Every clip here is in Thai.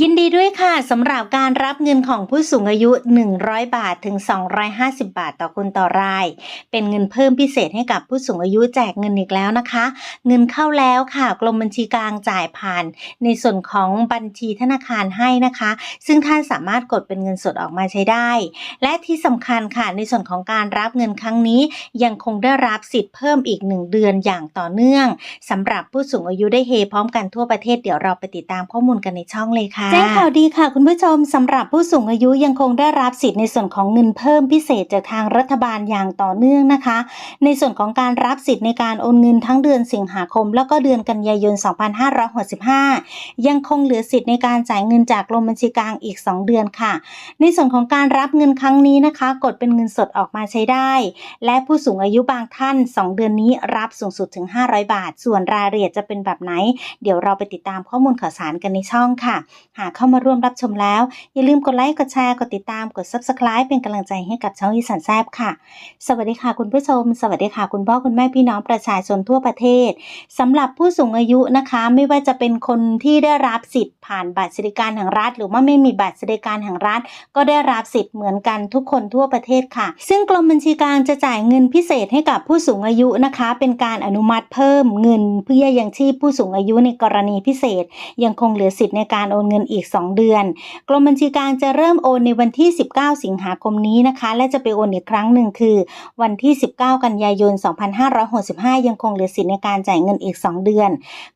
ยินดีด้วยค่ะสำหรับการรับเงินของผู้สูงอายุ 100 บาทถึง 250 บาทต่อคนต่อราย เป็นเงินเพิ่มพิเศษให้กับผู้สูงอายุแจกเงินอีกแล้วนะคะ เงินเข้าแล้วค่ะกรมบัญชีกลางจ่ายผ่าน ในส่วนของบัญชีธนาคารให้นะคะ ซึ่งท่านสามารถกดเป็นเงินสดออกมาใช้ได้ และที่สำคัญค่ะในส่วนของการรับเงินครั้งนี้ ยังคงได้รับสิทธิ์เพิ่มอีก 1 เดือนอย่างต่อเนื่องสำหรับผู้สูงอายุได้เฮพร้อมกันทั่วประเทศเดี๋ยวเราไปติดตามข้อมูลกันในช่องเลยค่ะแจ้งข่าวดีค่ะ คุณผู้ชมสำหรับผู้สูงอายุยังคงได้รับสิทธิ์ในส่วนของเงินเพิ่มพิเศษจากทางรัฐบาลอย่างต่อเนื่องนะคะ ในส่วนของการรับสิทธิ์ในการโอนเงินทั้งเดือนสิงหาคม แล้วก็เดือนกันยายน 2565 ยังคงเหลือสิทธิ์ในการจ่ายเงินจากกรมบัญชีกลางอีก 2 เดือนค่ะ ในส่วนของการรับเงินครั้งนี้นะคะ กดเป็นเงินสดออกมาใช้ได้ และผู้สูงอายุบางท่าน 2 เดือนนี้รับสูงสุดถึง 500 บาท ส่วนรายละเอียดจะเป็นแบบไหน เดี๋ยวเราไปติดตามข้อมูลข่าวสารกันในช่องค่ะ หากเข้ามาร่วมรับชมแล้ว อย่าลืมกดไลค์ กดแชร์ กดติดตาม กด Subscribe เป็นกำลังใจให้กับช่องอีสานแซบค่ะ สวัสดีค่ะคุณผู้ชม สวัสดีค่ะคุณพ่อคุณแม่พี่น้องประชาชนทั่วประเทศสำหรับผู้สูงอายุนะคะ ไม่ว่าจะเป็นคนที่ได้รับสิทธิ์ผ่านบัตรสวัสดิการแห่งรัฐ หรือว่าไม่มีบัตรสวัสดิการแห่งรัฐ ก็ได้รับสิทธิ์เหมือนกันทุกคนทั่วประเทศค่ะ ซึ่งกรมบัญชีกลางจะจ่ายเงินพิเศษให้กับผู้สูงอายุนะคะ เป็นการอนุมัติเพิ่มเงินเพื่อยังชีพผู้สูงอายุในกรณีพิเศษ ยังคงเหลือสิทธิ์ในการโอนเงินอีก 2 เดือน กรมบัญชีกลางจะเริ่มโอนในวันที่ 19 สิงหาคมนี้นะคะ และจะไปโอนอีกครั้งหนึ่งคือ วันที่ 19 กันยายน 2565 ยังคงเหลือสิทธิ์ในการจ่ายเงินอีก 2 เดือน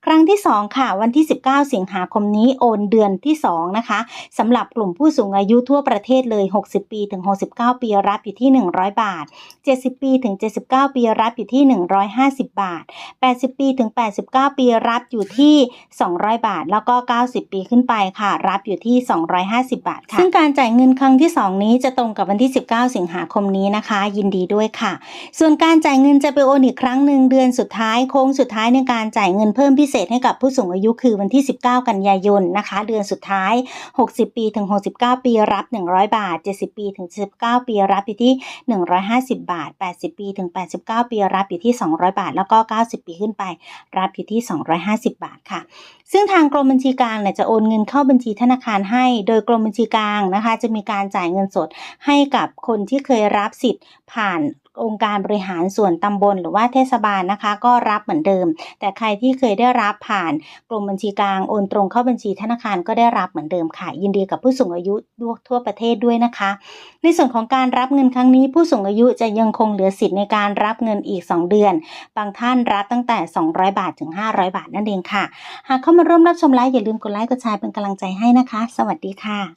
ครั้งที่ 2 ค่ะ วันที่ 19 สิงหาคมนี้โอนเดือนที่ 2 นะคะสำหรับกลุ่มผู้สูงอายุทั่วประเทศเลย 60 ปีถึง 69 ปีรับอยู่ที่ 100 บาท 70 ปีถึง 79 ปีรับอยู่ที่ 150 บาท 80 ปีถึง 89 ปีรับอยู่ที่ 200 บาท แล้วก็ 90 ปีขึ้นไปค่ะ รับอยู่ที่ 250 บาทค่ะ ซึ่งการจ่ายเงินครั้งที่ 2 นี้จะตรงกับวันที่ 19 สิงหาคมนี้นะคะ ยินดีด้วยค่ะ ส่วนการจ่ายเงินจะไปโอนอีกครั้งหนึ่งเดือนสุดท้ายโค้งสุดท้ายในการจ่ายเงินเพิ่มพิเศษให้กับผู้สูงอายุคือวันที่ 19 กันยายนนะคะ เดือนสุดท้าย 60 ปีถึง 69 ปีรับ 100 บาท 70 ปีถึง79ปีรับอยู่ที่ 150 บาท 80 ปีถึง 89 ปีรับอยู่ที่ 200 บาท แล้วก็ 90 ปีขึ้นไป รับอยู่ที่ 250 บาทค่ะ ซึ่งทางกรมบัญชีกลางเนี่ยจะโอนเงินเข้าบัญชีธนาคารให้ โดยกรมบัญชีกลางนะคะ จะมีการจ่ายเงินสดให้กับคนที่เคยรับสิทธิ์ผ่าน องค์การบริหารส่วนตำบลหรือว่าเทศบาลนะคะ ก็รับเหมือนเดิม แต่ใครที่เคยได้รับผ่านกรมบัญชีกลางโอนตรงเข้าบัญชีธนาคารก็ได้รับเหมือนเดิมค่ะ ยินดีกับผู้สูงอายุทั่วประเทศด้วยนะคะ ในส่วนของการรับเงินครั้งนี้ ผู้สูงอายุจะยังคงเหลือสิทธิ์ในการรับเงินอีก 2 เดือน บางท่านรับตั้งแต่ 200 บาทถึง 500 บาทนั่นเองค่ะ หากเข้ามาร่วมรับชมไลฟ์อย่าลืมกดไลค์กดแชร์เป็นกำลังใจให้นะคะ สวัสดีค่ะ